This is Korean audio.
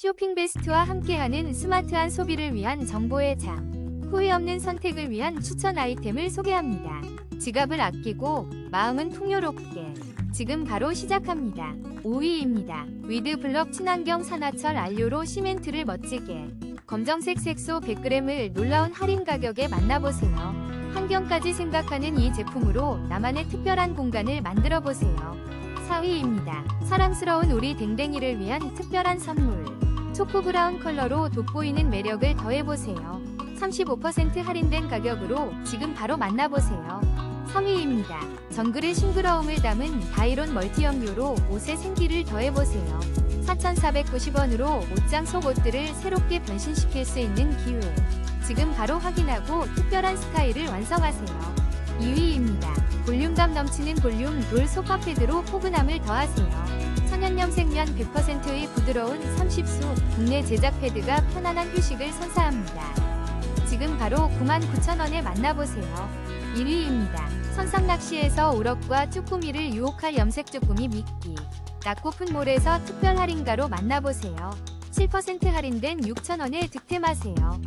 쇼핑 베스트와 함께하는 스마트한 소비를 위한 정보의 장. 후회 없는 선택을 위한 추천 아이템을 소개합니다. 지갑을 아끼고 마음은 풍요롭게. 지금 바로 시작합니다. 5위입니다. 위드 블럭 친환경 산화철 안료로 시멘트를 멋지게. 검정색 색소 100g을 놀라운 할인 가격에 만나보세요. 환경까지 생각하는 이 제품으로 나만의 특별한 공간을 만들어 보세요. 4위입니다. 사랑스러운 우리 댕댕이를 위한 특별한 선물. 초코 브라운 컬러로 돋보이는 매력을 더해보세요. 35% 할인된 가격으로 지금 바로 만나보세요. 3위입니다. 정글의 싱그러움을 담은 다이론 멀티염료로 옷에 생기를 더해보세요. 4,490원으로 옷장 속 옷들을 새롭게 변신시킬 수 있는 기회. 지금 바로 확인하고 특별한 스타일을 완성하세요. 2위입니다. 볼륨감 넘치는 볼륨 롤 소파 패드로 포근함을 더하세요. 천연염 생면 100%의 부드러운 30수 국내 제작 패드가 편안한 휴식을 선사합니다. 지금 바로 99,000원에 만나보세요. 1위입니다. 선상낚시에서 우럭과 쭈꾸미를 유혹할 염색 쭈꾸미 미끼. 낙고픈 몰에서 특별 할인가로 만나보세요. 7% 할인된 6,000원에 득템하세요.